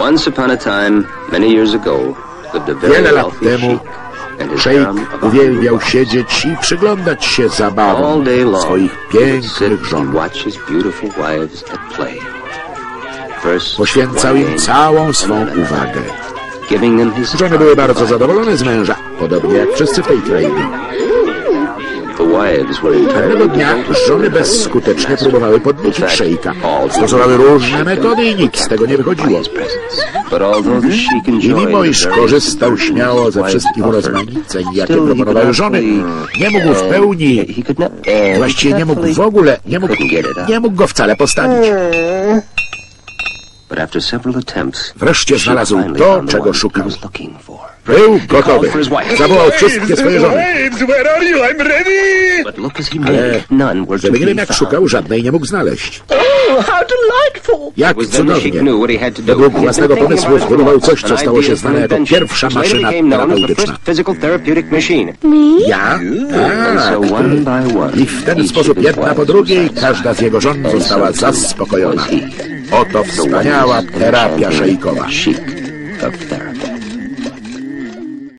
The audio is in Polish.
Once upon a time, many years ago, Wiele lat temu sheik and his szejk uwielbiał siedzieć i przyglądać się zabawom swoich pięknych żon. Poświęcał im całą swą uwagę. Żony były bardzo zadowolone z męża, podobnie jak wszyscy w tej krainie. Pewnego dnia żony bezskutecznie próbowały podbucić szejka. Stosowały różne metody i nic z tego nie wychodziło. But although the sheik I mimo iż korzystał śmiało ze wszystkich offered, rozmaiceń, jakie proponowały żony, nie mógł w pełni, he could not- uh, właściwie nie mógł w ogóle, nie mógł, nie mógł go wcale postawić. Wreszcie znalazł finally to, czego szukał. was looking for. Był gotowy. for his wife. Zawołał wszystkie swoje żony. Waves, where are you? I'm ready! But look as he Ale made, none were to żeby nie wiem jak szukał, żadnej nie mógł znaleźć. Jak cudownie. knew what he had to do. Według własnego pomysłu for coś, co stało an się idea znane jako pierwsza maszyna became known as the terapeutyczna. first physical therapeutic machine. Ja? Tak. one by one, I w ten each sposób of his jedna po wives drugiej każda z jego żon została zaspokojona. Oto The wspaniała terapia szejkowa. Sheik of therapy.